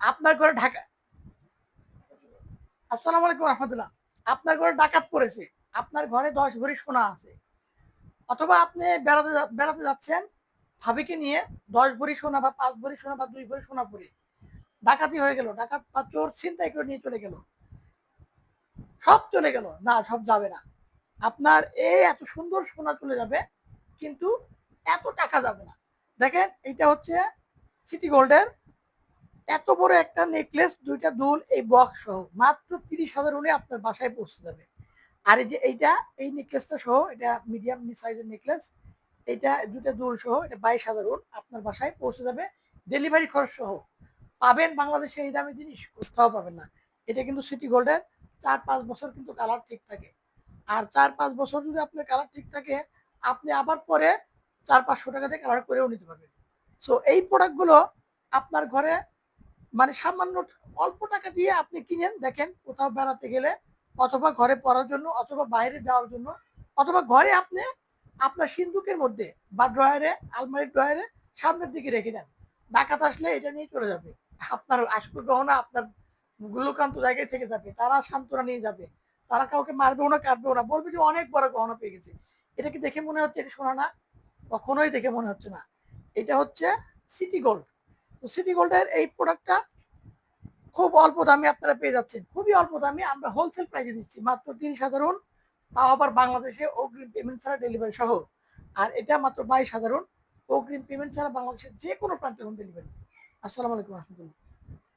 আপনার ঘরে ঢাকা আসসালামু আলাইকুম রহমতুল্লাহ। আপনার ঘরে ডাকাত পড়েছে। আপনার ঘরে দশ ভরি সোনা আছে। অথবা আপনি বেড়াতে বেড়াতে যাচ্ছেন, ভাবিকে নিয়ে দশ ভরি সোনা বা পাঁচ ভরি সোনা বা দুই ভরি সোনা পরে। ডাকাতি হয়ে গেল। ডাকাত বা চোর ছিনতাই করে নিয়ে চলে গেল। সব চলে গেল। না, সব যাবে না। আপনার এই এত সুন্দর সোনা চলে যাবে, কিন্তু এত টাকা যাবে না। দেখেন এটা হচ্ছে সিটি গোল্ডের এত বড় একটা নেকলেস দুইটা দুল, এই বক্স সহ, মাত্র তিরিশ হাজার উনি আপনার বাসায় পৌঁছে যাবে। আর এই যে এইটা, এই নেকলেসটা সহ, এটা মিডিয়াম সাইজের নেকলেস এটা দুটা দুল সহ, এটা বাইশ হাজার উন আপনার বাসায় পৌঁছে যাবে। ডেলিভারি খরচ সহ, পাবেন বাংলাদেশে এই দামি জিনিস, কোথাও পাবেন না। এটা কিন্তু সিটি গোল্ডের চার পাঁচ বছর কিন্তু কালার ঠিক থাকে। আর চার পাঁচ বছর যদি আপনার কালার ঠিক থাকে, আপনি আবার পরে চার পাঁচশো টাকাতে কালার করেও নিতে পারবেন। সো এই প্রোডাক্টগুলো আপনার ঘরে মানে সামান্য অল্প টাকা দিয়ে আপনি কিনেন, দেখেন কোথাও বেড়াতে গেলে অথবা ঘরে পড়ার জন্য অথবা বাইরে যাওয়ার জন্য, অথবা ঘরে আপনি আপনার সিন্ধুকের মধ্যে বা ড্রয়ারে, আলমারির ড্রয়ারে সামনের দিকে রেখে দেন। ডাকাত আসলে এটা নিয়ে চলে যাবে। আপনার আসল গহনা আপনার গুলোকান্ত জায়গায় থেকে যাবে, তারা সান্ত্বনা নিয়ে যাবে, তারা কাউকে মারবেও না, কাটবেও না, বলবে যে অনেক বড় গহনা পেয়ে গেছে। এটা কি দেখে মনে হচ্ছে? এটা শোনা না, কখনোই দেখে মনে হচ্ছে না। এটা হচ্ছে সিটি গোল্ড তো সিটি গোল্ডের এই প্রোডাক্টটা খুব অল্প দামে আপনারা পেয়ে যাচ্ছেন। খুবই অল্প দামে আমরা হোলসেল প্রাইসে দিচ্ছি, মাত্র তিরিশ সাধারণ তাও আবার বাংলাদেশে অগ্রিম পেমেন্ট ছাড়া ডেলিভারি সহ। আর এটা মাত্র বাইশ সাধারণ অগ্রিম পেমেন্ট ছাড়া বাংলাদেশের যে কোনো প্রান্তে হোম ডেলিভারি আসসালামু আলাইকুম রহমতুল্লাহ।